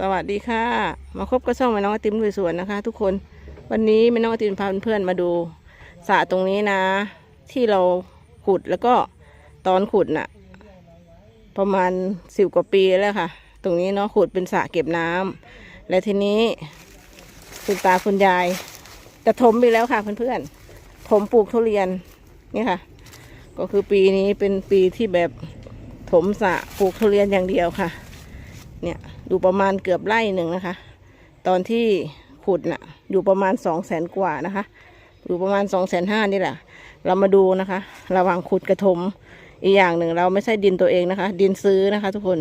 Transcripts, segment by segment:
สวัสดีค่ะ มาคบกับช่องแม่น้องอติมลุยสวนนะคะ ทุกคนวันนี้แม่น้องอติมพาเพื่อนๆมาดูสระตรงนี้นะ ที่เราขุดแล้วก็ตอนขุดน่ะ ประมาณสิบกว่าปีแล้วค่ะ ตรงนี้เนาะขุดเป็นสระเก็บน้ำและทีนี้คุณตาคุณยายจะถมไปแล้วค่ะเพื่อนๆถมปลูกทุเรียนนี่ค่ะ ก็คือปีนี้เป็นปีที่แบบถมสระปลูกทุเรียนอย่างเดียวค่ะ เนี่ยดูประมาณเกือบไร่หนึ่งนะคะ ตอนที่ขุดน่ะอยู่ประมาณสองแสนกว่านะคะ อยู่ประมาณสองแสนห้านี่แหละ เรามาดูนะคะ ระหว่างขุดกระถมอีกอย่างหนึ่งเราไม่ใช่ดินตัวเองนะคะ ดินซื้อนะคะ ทุกคน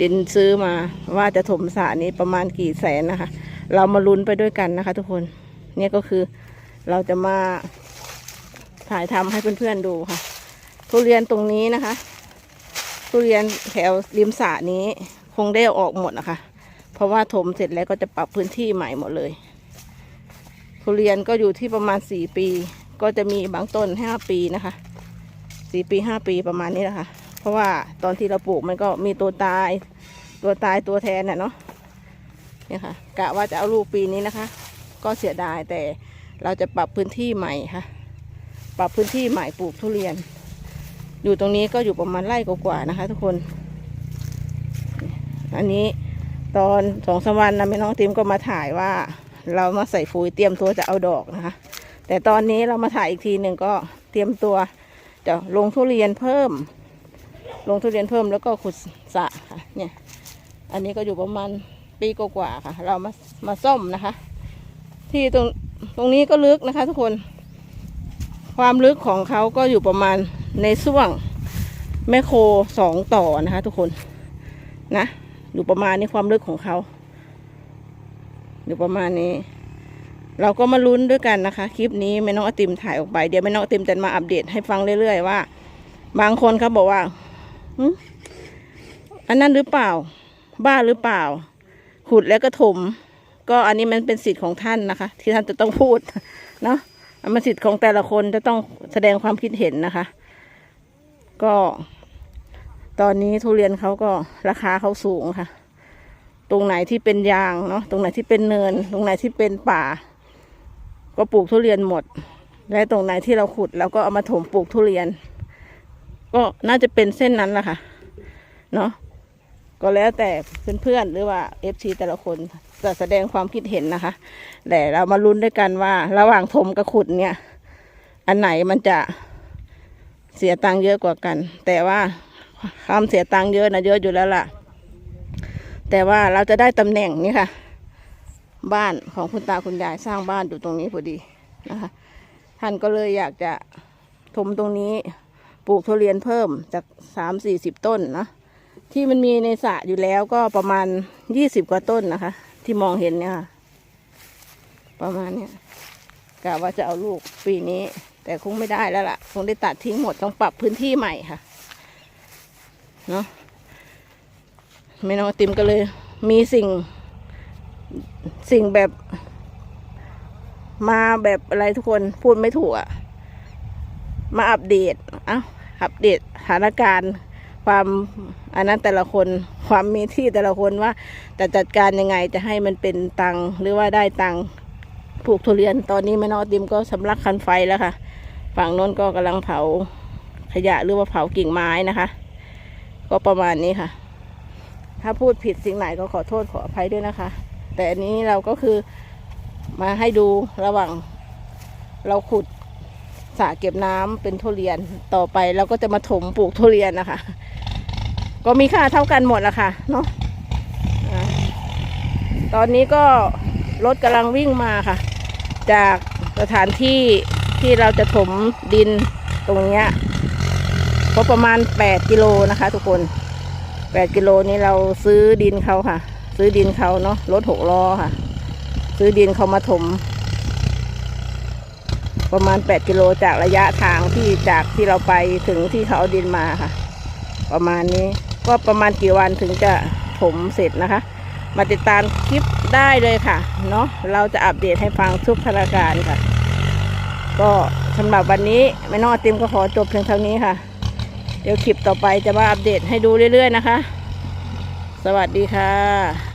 ดินซื้อมาว่าจะถมสระนี้ประมาณกี่แสนนะคะ เรามาลุ้นไปด้วยกันนะคะ ทุกคนเนี่ยก็คือเราจะมาถ่ายทำให้เพื่อนๆดูค่ะ ทุเรียนตรงนี้นะคะ ทุเรียนแถวริมสระนี้ คงได้ออกหมดนะคะ เพราะว่าถมเสร็จแล้วก็จะปรับพื้นที่ใหม่หมดเลยทุเรียนก็อยู่ที่ประมาณสี่ปี ก็จะมีบางต้นห้าปีนะคะสี่ปีห้าปีประมาณนี้แหละคะ เพราะว่าตอนที่เราปลูกมันก็มีตัวตาย ตัวตายตัวแทนน่ะเนาะเนี่ยค่ะกะว่าจะเอาลูกปีนี้นะคะ ก็เสียดายแต่เราจะปรับพื้นที่ใหม่ค่ะ ปรับพื้นที่ใหม่ปลูกทุเรียน อยู่ตรงนี้ก็อยู่ประมาณไร่กว่าๆนะคะ ทุกคน อันนี้ตอนสองสามวันนะแม่น้องติมก็มาถ่ายว่า เรามาใส่ปุ๋ยเตรียมตัวจะเอาดอกนะคะ แต่ตอนนี้เรามาถ่ายอีกทีหนึ่งก็เตรียมตัวจะลงทุเรียนเพิ่ม ลงทุเรียนเพิ่มแล้วก็ขุดสระค่ะเนี่ย อันนี้ก็อยู่ประมาณปีกว่าๆค่ะ เรามามาซ่อมนะคะ ที่ตรงตรงนี้ก็ลึกนะคะ ทุกคน ความลึกของเขาก็อยู่ประมาณในช่วงแมคโครสองต่อนะคะ ทุกคนนะ อยู่ประมาณนี้ความลึกของเขาอยู่ประมาณนี้ เราก็มาลุ้นด้วยกันนะคะ คลิปนี้แม่น้องอติมถ่ายออกไปเดี๋ยวแม่น้องอติมจะมาอัปเดตให้ฟังเรื่อยๆว่า บางคนเขาบอกว่าอันนั้นหรือเปล่า บ้าหรือเปล่า ขุดแล้วก็ถม ก็อันนี้มันเป็นสิทธิ์ของท่านนะคะ ที่ท่านจะต้องพูดเนาะมันสิทธิ์ของแต่ละคนจะต้องแสดงความคิดเห็นนะคะ ก็ ตอนนี้ทุเรียนเขาก็ราคาเขาสูงค่ะ ตรงไหนที่เป็นยางเนาะตรงไหนที่เป็นเนิน ตรงไหนที่เป็นป่า ก็ปลูกทุเรียนหมด และตรงไหนที่เราขุดเราก็เอามาถมปลูกทุเรียน ก็น่าจะเป็นเส้นนั้นแหละค่ะเนาะก็แล้วแต่เพื่อนๆหรือว่าเอฟซีแต่ละคนจะแสดงความคิดเห็นนะคะ แต่เรามาลุ้นด้วยกันว่า ระหว่างถมกับขุดเนี่ย อันไหนมันจะเสียตังค์เยอะกว่ากัน แต่ว่า ความเสียตังค์เยอะนะเยอะอยู่แล้วล่ะ แต่ว่าเราจะได้ตำแหน่งนี่ค่ะ บ้านของคุณตาคุณยายสร้างบ้านอยู่ตรงนี้พอดีนะคะ ท่านก็เลยอยากจะถมตรงนี้ปลูกทุเรียนเพิ่มจากสามสี่สิบต้นนะที่มันมีในสระอยู่แล้วก็ประมาณยี่สิบกว่าต้นนะคะ ที่มองเห็นเนี่ยค่ะประมาณเนี้ยกะว่าจะเอาลูกปีนี้ แต่คงไม่ได้แล้วล่ะ คงได้ตัดทิ้งหมดต้องปรับพื้นที่ใหม่ค่ะ เนาะแม่น้องติมก็เลย มีสิ่ง สิ่งแบบมาแบบอะไรทุกคนพูดไม่ถูกอะมาอัปเดตเอ้าอัปเดตสถานการณ์ ความอันนั้นแต่ละคน ความมีที่แต่ละคนว่าจะจัดการยังไงจะให้มันเป็นตังหรือว่าได้ตังค์ปลูกทุเรียนตอนนี้แม่น้องติมก็สำลักคันไฟแล้วค่ะ ฝั่งโน้นก็กำลังเผาขยะหรือว่าเผากิ่งไม้นะคะ ก็ประมาณนี้ค่ะ ถ้าพูดผิดสิ่งไหนก็ขอโทษขออภัยด้วยนะคะ แต่อันนี้เราก็คือมาให้ดูระหว่างเราขุดสระเก็บน้ำเป็นทุเรียนต่อไปเราก็จะมาถมปลูกทุเรียนนะคะ ก็มีค่าเท่ากันหมดละค่ะเนาะตอนนี้ก็รถกำลังวิ่งมาค่ะ จากสถานที่ที่เราจะถมดินตรงเนี้ย ก็ประมาณ 8 กิโลนะคะ ทุกคน 8 กิโลนี้เราซื้อดินเขาค่ะ ซื้อดินเขาเนาะรถหกล้อค่ะ ซื้อดินเขามาถม ประมาณ 8 กิโลจากระยะทางที่จากที่เราไปถึงที่เขาเอาดินมาค่ะ ประมาณนี้ก็ประมาณกี่วันถึงจะถมเสร็จนะคะ มาติดตามคลิปได้เลยค่ะ เนาะเราจะอัปเดตให้ฟังทุกสถานการณ์ค่ะ ก็สำหรับวันนี้แม่น้องอติมก็ขอจบเพียงเท่านี้ค่ะ เดี๋ยวคลิปต่อไปจะมาอัปเดตให้ดูเรื่อย ๆ นะคะ สวัสดีค่ะ